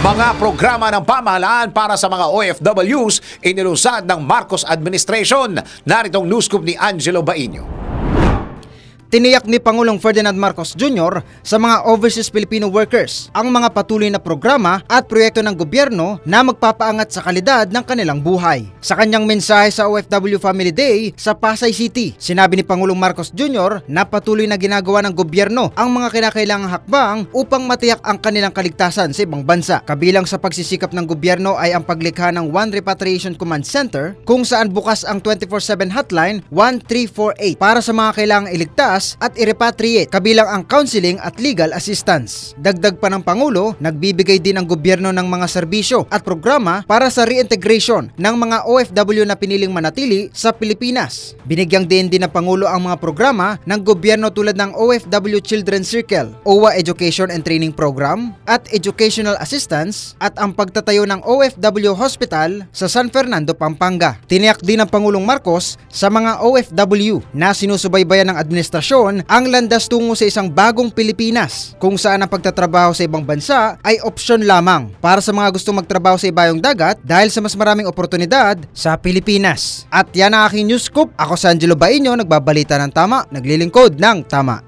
Mga programa ng pamahalaan para sa mga OFWs inilusad ng Marcos Administration. Naritong news scoop ni Angelo Baino. Tiniyak ni Pangulong Ferdinand Marcos Jr. sa mga overseas Filipino workers ang mga patuloy na programa at proyekto ng gobyerno na magpapaangat sa kalidad ng kanilang buhay. Sa kanyang mensahe sa OFW Family Day sa Pasay City, sinabi ni Pangulong Marcos Jr. na patuloy na ginagawa ng gobyerno ang mga kinakailangang hakbang upang matiyak ang kanilang kaligtasan sa ibang bansa. Kabilang sa pagsisikap ng gobyerno ay ang paglikha ng One Repatriation Command Center kung saan bukas ang 24-7 hotline 1348 para sa mga kailangang iligtas at i-repatriate kabilang ang counseling at legal assistance. Dagdag pa ng Pangulo, nagbibigay din ang gobyerno ng mga serbisyo at programa para sa reintegration ng mga OFW na piniling manatili sa Pilipinas. Binigyang din din ng Pangulo ang mga programa ng gobyerno tulad ng OFW Children's Circle, OWA Education and Training Program at Educational Assistance at ang pagtatayo ng OFW Hospital sa San Fernando, Pampanga. Tiniyak din ng Pangulong Marcos sa mga OFW na sinusubaybayan ng administrasyon ang landas tungo sa isang bagong Pilipinas kung saan ang pagtatrabaho sa ibang bansa ay opsyon lamang para sa mga gustong magtrabaho sa ibayong dagat dahil sa mas maraming oportunidad sa Pilipinas. At yan ang aking news scoop. Ako si Angelo Baino, nagbabalita ng tama, naglilingkod ng tama.